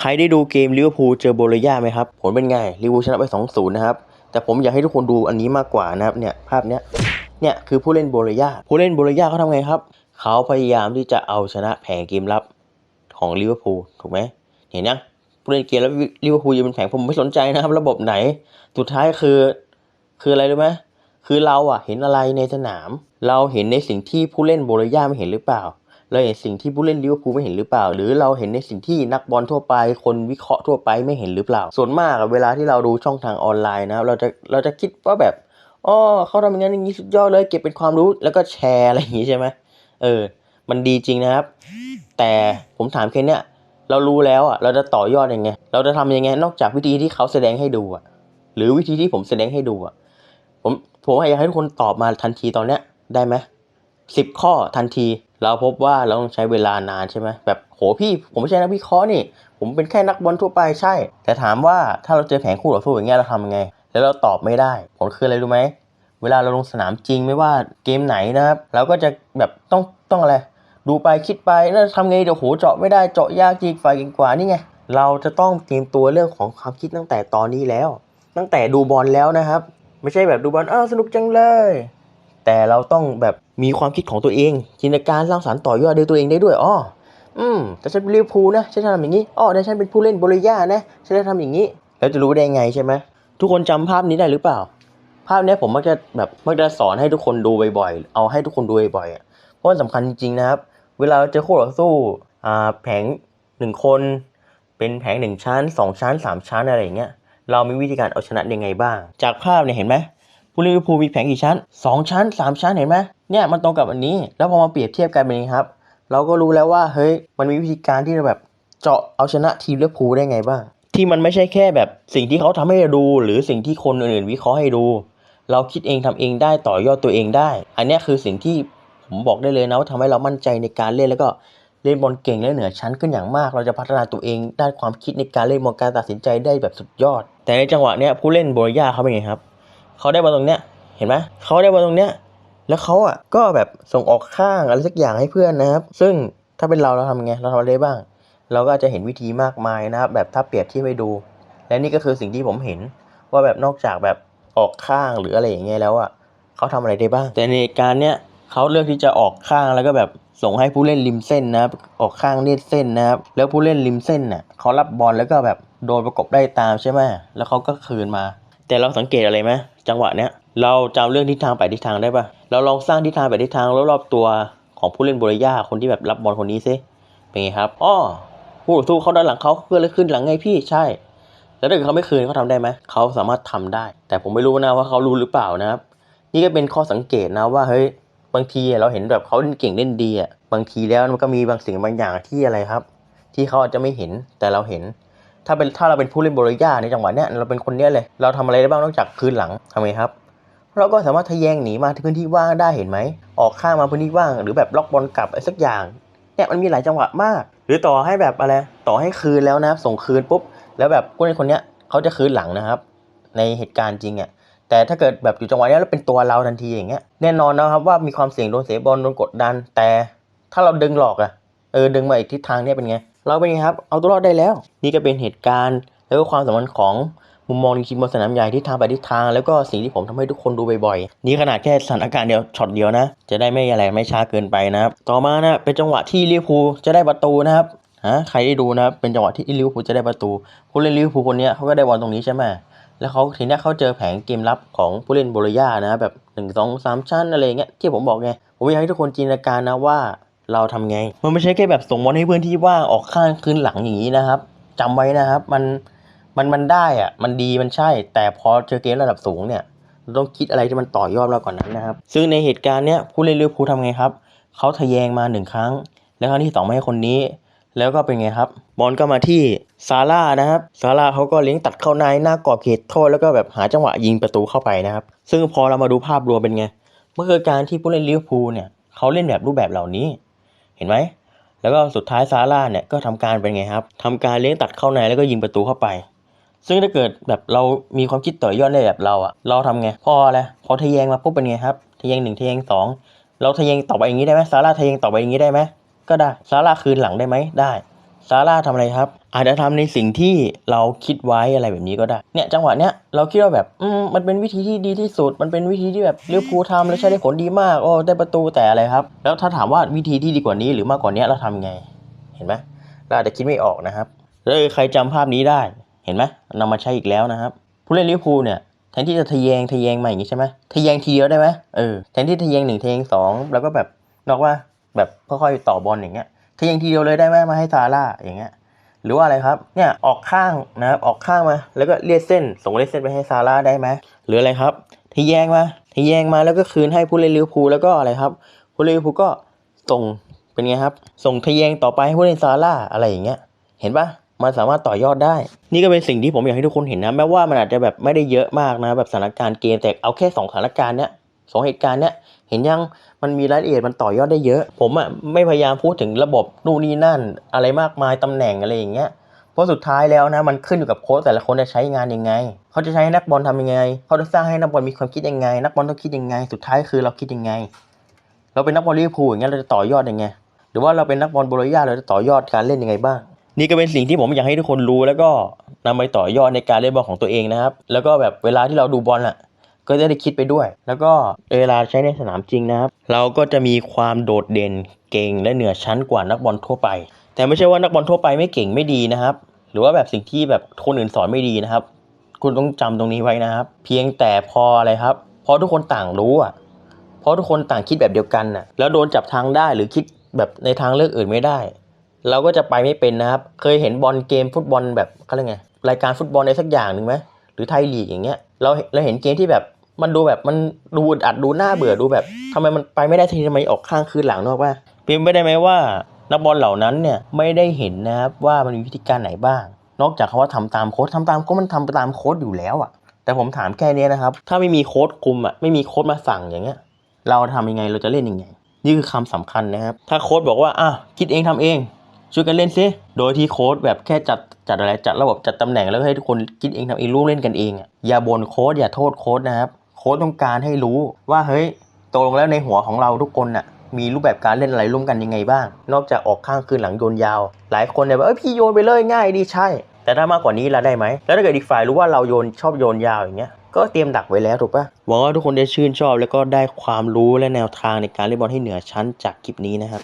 ใครได้ดูเกมลิเวอร์พูลเจอโบโลญาไหมครับ ผลเป็นไงลิเวอร์พูลชนะไป 2-0 นะครับ แต่ผมอยากให้ทุกคนดูอันนี้มากกว่านะครับเนี่ยภาพเนี้ยเนี่ยคือผู้เล่นโบโลญาผู้เล่นโบโลญาเขาทำไงครับ เขาพยายามที่จะเอาชนะแผงเกมรับของลิเวอร์พูลถูกไหมเห็นยังผู้เล่นเกมแล้วลิเวอร์พูลยังเป็นแผงผมไม่สนใจนะครับ ระบบไหนสุดท้ายคือ คืออะไรรู้ไหมคือเราอะเห็นอะไรในสนาม เราเห็นในสิ่งที่ผู้เล่นโบโลญาไม่เห็นหรือเปล่า เราเห็นสิ่งที่ผู้เล่นลิเวอร์พูลไม่เห็นหรือเปล่า หรือเราเห็นในสิ่งที่นักบอลทั่วไป คนวิเคราะห์ทั่วไปไม่เห็นหรือเปล่า ส่วนมากเวลาที่เราดูช่องทางออนไลน์นะครับเราจะเราจะคิดว่าแบบอ๋อเขาทำอย่างนั้นอย่างนี้สุดยอดเลย เก็บเป็นความรู้แล้วก็แชร์อะไรอย่างนี้ใช่ไหมเออ มันดีจริงนะครับ แต่ผมถามแค่เนี้ยเรารู้แล้วอะเราจะต่อยอดยังไง เราจะทำยังไง นอกจากวิธีที่เขาแสดงให้ดูอะหรือวิธีที่ผมแสดงให้ดูอะผมผมอยากให้ทุกคนตอบมาทันทีตอนเนี้ยได้ไหมสิบข้อทันที เราพบว่าเราต้องใช้เวลานานใช่ไหมแบบโหพี่ ผมไม่ใช่นักวิเคราะห์นี่ ผมเป็นแค่นักบอลทั่วไปใช่ แต่ถามว่าถ้าเราเจอแผงคู่ต่อสู้อย่างเงี้ยเราทำยังไง แล้วเราตอบไม่ได้ผลคืออะไรรู้ไหมเวลาเราลงสนามจริงไม่ว่าเกมไหนนะครับ เราก็จะแบบต้องต้องอะไรดูไปคิดไปแล้วทำไงเดี๋ยวโหเจาะไม่ได้เจาะยากจริงฝ่ายเก่งกว่านี่ไงเราจะต้องเตรียมตัวเรื่องของความคิดตั้งแต่ตอนนี้แล้ว ตั้งแต่ดูบอลแล้วนะครับ ไม่ใช่แบบดูบอลอ้าวสนุกจังเลย แต่เราต้องแบบมีความคิดของตัวเอง จินตนาการสร้างสรรค์ต่อยอดด้วยตัวเองได้ด้วยอ้ออืมแต่ฉันเป็นลิเวอร์พูลนะฉันจะทำอย่างนี้อ้อแต่ฉันเป็นผู้เล่นโบลิยานะฉันจะทำอย่างนี้ แล้วจะรู้ได้ไงใช่ไหมทุกคนจำภาพนี้ได้หรือเปล่า ภาพนี้ผมมักจะแบบมักจะสอนให้ทุกคนดูบ่อยๆ เอาให้ทุกคนดูบ่อยๆอะเพราะมันสำคัญจริงๆนะครับ เวลาเราเจอคู่ต่อสู้อ่าแผงหนึ่งคน เป็นแผงหนึ่งชั้นสองชั้นสามชั้นอะไรอย่างเงี้ยเรามีวิธีการเอาชนะยังไงบ้าง จากภาพเนี่ยเห็นไหม ผู้เล่นลิเวอร์พูลมีแผงกี่ชั้นสองชั้นสามชั้นเห็นไหมเนี่ยมันตรงกับอันนี้ แล้วพอมาเปรียบเทียบกันเป็นยังไงครับ เราก็รู้แล้วว่าเฮ้ยมันมีวิธีการที่จะแบบเจาะเอาชนะทีมลิเวอร์พูลได้ไงบ้าง ที่มันไม่ใช่แค่แบบสิ่งที่เขาทำให้เราดู หรือสิ่งที่คนอื่นๆวิเคราะห์ให้ดู เราคิดเองทำเองได้ต่อยอดตัวเองได้ อันนี้คือสิ่งที่ผมบอกได้เลยนะว่าทำให้เรามั่นใจในการเล่นแล้วก็เล่นบอลเก่งและเหนือชั้นขึ้นอย่างมาก เราจะพัฒนาตัวเองด้านความคิดในการเล่นบอลการตัดสินใจได้แบบสุดยอด แต่ในจังหวะเนี้ยผู้เล่นโบรย่าเขาเป็นไงครับ เขาได้บอลตรงเนี้ยเห็นไหมเขาได้บอลตรงเนี้ยแล้วเขาอะก็แบบส่งออกข้างอะไรสักอย่างให้เพื่อนนะครับ ซึ่งถ้าเป็นเราเราทำไงเราทำอะไรได้บ้าง เราก็จะเห็นวิธีมากมายนะครับ แบบถ้าเปรียบเทียบให้ดู และนี่ก็คือสิ่งที่ผมเห็น ว่าแบบนอกจากแบบออกข้างหรืออะไรอย่างเงี้ยแล้วอะเขาทำอะไรได้บ้าง แต่ในเหตุการณ์เนี้ยเขาเลือกที่จะออกข้างแล้วก็แบบส่งให้ผู้เล่นริมเส้นนะครับ ออกข้างเลียดเส้นนะครับ แล้วผู้เล่นริมเส้นน่ะเขารับบอลแล้วก็แบบโดนประกบได้ตามใช่ไหมแล้วเขาก็คืนมา แต่เราสังเกตอะไรไหมจังหวะเนี้ยเราจำเรื่องทิศทางไปทิศทางได้ปะเราลองสร้างทิศทางไปทิศทางรอบๆตัวของผู้เล่นโบริย่าคนที่แบบรับบอลคนนี้ซิเป็นไงครับอ้อผู้ต่อสู้เขาด้านหลังเขาเพื่อเลยขึ้นหลังไงพี่ใช่ แล้วถ้าเกิดเขาไม่คืนเขาทำได้ไหมเขาสามารถทำได้ แต่ผมไม่รู้นะว่าเขารู้หรือเปล่านะครับ นี่ก็เป็นข้อสังเกตนะว่าเฮ้ยบางทีเราเห็นแบบเขาเล่นเก่งเล่นดีอะบางทีแล้วมันก็มีบางสิ่งบางอย่างที่อะไรครับ ที่เขาอาจจะไม่เห็นแต่เราเห็น ถ้าเป็นถ้าเราเป็นผู้เล่นโบริย่าในจังหวะเนี้ยเราเป็นคนเนี้ยเลย เราทำอะไรได้บ้างนอกจากคืนหลังทำไงครับ เราก็สามารถทะแยงหนีมาที่พื้นที่ว่างได้เห็นไหม ออกข้างมาพื้นที่ว่าง หรือแบบล็อกบอลกลับอะไรสักอย่างเนี่ยมันมีหลายจังหวะมาก หรือต่อให้แบบอะไรต่อให้คืนแล้วนะส่งคืนปุ๊บ แล้วแบบผู้เล่นคนเนี้ยเขาจะคืนหลังนะครับ ในเหตุการณ์จริงอะแต่ถ้าเกิดแบบอยู่จังหวะเนี้ยแล้วเป็นตัวเราทันทีอย่างเงี้ยแน่นอนนะครับว่ามีความเสี่ยงโดนเสียบอลโดนกดดัน แต่ถ้าเราดึงหลอกอะเออดึงมาอีกทิศทางเนี้ยเป็นไง เราเป็นไงครับ เอาตัวรอดได้แล้ว นี่ก็เป็นเหตุการณ์ แล้วก็ความสำคัญของมุมมองจริงๆบนสนามใหญ่ทิศทางไปทิศทาง แล้วก็สิ่งที่ผมทำให้ทุกคนดูบ่อยๆ นี่ขนาดแค่สถานการณ์เดียวช็อตเดียวนะ จะได้ไม่อะไรไม่ช้าเกินไปนะครับ ต่อมานะเป็นจังหวะที่ลิเวอร์พูลจะได้ประตูนะครับฮะใครได้ดูนะครับเป็นจังหวะที่ลิเวอร์พูลจะได้ประตูผู้เล่นลิเวอร์พูลคนนี้เขาก็ได้บอลตรงนี้ใช่ไหมแล้วเขาทีนี้เขาเจอแผงเกมรับของผู้เล่นโบลญานะแบบหนึ่งสองสามชั้นอะไรเงี้ยที่ผมบอกไงผมอยากให้ทุกคนจินตนาการนะว่า เราทำไง มันไม่ใช่แค่แบบส่งบอลให้เพื่อนที่ว่างออกข้างคืนหลังอย่างนี้นะครับจำไว้นะครับ มันมันมันได้อะมันดีมันใช่ แต่พอเจอเกมระดับสูงเนี่ยเราต้องคิดอะไรที่มันต่อยอดเราก่อนนั้นนะครับ ซึ่งในเหตุการณ์เนี้ยผู้เล่นลิเวอร์พูลทำไงครับเขาทะแยงมาหนึ่งครั้ง แล้วครั้งที่สองมาให้คนนี้ แล้วก็เป็นไงครับ บอลก็มาที่ซาร่านะครับซาร่าเขาก็เลี้ยงตัดเข้าในหน้ากรอบเขตโทษแล้วก็แบบหาจังหวะยิงประตูเข้าไปนะครับ ซึ่งพอเรามาดูภาพรวมเป็นไงเมื่อคือการที่ผู้เล่นลิเวอร์พูลเนี่ยเขาเล่นแบบรูปแบบเหล่านี้ เห็นไหมแล้วก็สุดท้ายซาร่าเนี่ยก็ทำการเป็นไงครับทำการเลี้ยงตัดเข้าในแล้วก็ยิงประตูเข้าไป ซึ่งถ้าเกิดแบบเรามีความคิดต่อยอดได้แบบเราอะเราทำไงพออะไรพอทะแยงมาปุ๊บเป็นไงครับทะแยงหนึ่งทะแยงสองเราทะแยงต่อไปอย่างนี้ได้ไหมซาร่าทะแยงต่อไปอย่างนี้ได้ไหมก็ได้ซาร่าคืนหลังได้ไหมได้ ซาร่าทำอะไรครับ อาจจะทำในสิ่งที่เราคิดไว้อะไรแบบนี้ก็ได้ เนี่ยจังหวะเนี้ยเราคิดว่าแบบอืมมันเป็นวิธีที่ดีที่สุด มันเป็นวิธีที่แบบลิเวอร์พูลทำแล้วใช้ได้ผลดีมาก โอ้ได้ประตูแต่อะไรครับ แล้วถ้าถามว่าวิธีที่ดีกว่านี้หรือมากกว่านี้เราทำไง เห็นไหมเราอาจจะคิดไม่ออกนะครับแล้วใครจำภาพนี้ได้เห็นไหมนำมาใช้อีกแล้วนะครับ ผู้เล่นลิเวอร์พูลเนี่ยแทนที่จะทะแยงทะแยงมาอย่างนี้ใช่ไหมทะแยงทีเดียวได้ไหมเออแทนที่ทะแยงหนึ่งทะแยงสองแล้วก็แบบนอกว่าแบบค่อยๆต่อบอลอย่างเงี้ย ทะแยงทีเดียวเลยได้ไหมมาให้ซาร่าอย่างเงี้ยหรือว่าอะไรครับเนี่ยออกข้างนะครับออกข้างมา แล้วก็เลียดเส้น ส่งเลียดเส้นไปให้ซาร่าได้ไหมหรืออะไรครับทะแยงมาทะแยงมาแล้วก็คืนให้ผู้เล่นลิเวอร์พูลแล้วก็อะไรครับผู้เล่นลิเวอร์พูลก็ส่งเป็นไงครับ ส่งทะแยงต่อไปให้ผู้เล่นซาร่าอะไรอย่างเงี้ยเห็นปะมันสามารถต่อยอดได้ นี่ก็เป็นสิ่งที่ผมอยากให้ทุกคนเห็นนะแม้ว่ามันอาจจะแบบไม่ได้เยอะมากนะแบบสถานการณ์เกมแต่เอาแค่สองสถานการณ์เนี้ยสองเหตุการณ์เนี้ย เห็นยังมันมีรายละเอียดมันต่อยอดได้เยอะ ผมอะไม่พยายามพูดถึงระบบนู่นนี่นั่น อะไรมากมายตำแหน่งอะไรอย่างเงี้ยเพราะสุดท้ายแล้วนะมันขึ้นอยู่กับโค้ชแต่ละคนจะใช้งานยังไง เขาจะใช้ให้นักบอลทำยังไง เขาจะสร้างให้นักบอลมีความคิดยังไง นักบอลต้องคิดยังไง สุดท้ายคือเราคิดยังไง เราเป็นนักบอลลิเวอร์พูลอย่างเงี้ยเราจะต่อยอดยังไงหรือว่าเราเป็นนักบอลโบโลญญาเราจะต่อยอดการเล่นยังไงบ้างนี่ก็เป็นสิ่งที่ผมอยากให้ทุกคนรู้แล้วก็นำไปต่อยอดในการเล่นบอลของตัวเองนะครับ แล้วก็แบบเวลาที่เราดูบอลอะ ก็จะได้คิดไปด้วย แล้วก็เวลาใช้ในสนามจริงนะครับ เราก็จะมีความโดดเด่นเก่งและเหนือชั้นกว่านักบอลทั่วไป แต่ไม่ใช่ว่านักบอลทั่วไปไม่เก่งไม่ดีนะครับ หรือว่าแบบสิ่งที่แบบคนอื่นสอนไม่ดีนะครับ คุณต้องจำตรงนี้ไว้นะครับ เพียงแต่พออะไรครับ เพอทุกคนต่างรู้อะเพราะทุกคนต่างคิดแบบเดียวกันน่ะ แล้วโดนจับทางได้หรือคิดแบบในทางเลือกอื่นไม่ได้ เราก็จะไปไม่เป็นนะครับ เคยเห็นบอลเกมฟุตบอลแบบเขาเรียกไงรายการฟุตบอลอะไรสักอย่างหนึ่งไหมหรือไทยลีกอย่างเงี้ยเราเราเห็นเกมที่แบบ มันดูแบบมันดูอึดอัดดูหน้าเบื่อดูแบบทำไมมันไปไม่ได้ทีทำไมออกข้างคืนหลังนอกว่าเป็นไม่ได้ไหมว่า นักบอลเหล่านั้นเนี่ยไม่ได้เห็นนะครับว่ามันมีวิธีการไหนบ้าง นอกจากคำว่าทำตามโค้ดทำตามโค้ดมันทำตามโค้ดอยู่แล้วอะแต่ผมถามแค่นี้นะครับ ถ้าไม่มีโค้ดคุมอะไม่มีโค้ดมาสั่งอย่างเงี้ย เราทำยังไงเราจะเล่นยังไงนี่คือคำสำคัญนะครับ ถ้าโค้ดบอกว่าอะคิดเองทำเองช่วยกันเล่นซิโดยที่โค้ดแบบแค่จัดจัดอะไรจัดระบบจัดตำแหน่งแล้วให้ทุกคนคิดเองทำเองรู้เล่นกันเองอะอย่าบ่นโค้ดอย่าโทษโค้ดนะครับ โค้ดต้องการให้รู้ว่าเฮ้ยตกลงแล้วในหัวของเราทุกคนน่ะมีรูปแบบการเล่นอะไรร่วมกันยังไงบ้าง นอกจากออกข้างคืนหลังโยนยาว หลายคนเนี่ยแบบเอ้ยพี่โยนไปเลยง่ายดีใช่ แต่ถ้ามากกว่านี้เราได้ไหม แล้วถ้าเกิดอีกฝ่ายรู้ว่าเราโยนชอบโยนยาวอย่างเงี้ย ก็เตรียมดักไว้แล้วถูกปะหวังว่าทุกคนได้ชื่นชอบแล้วก็ได้ความรู้และแนวทางในการเล่นบอลให้เหนือชั้นจากคลิปนี้นะครับ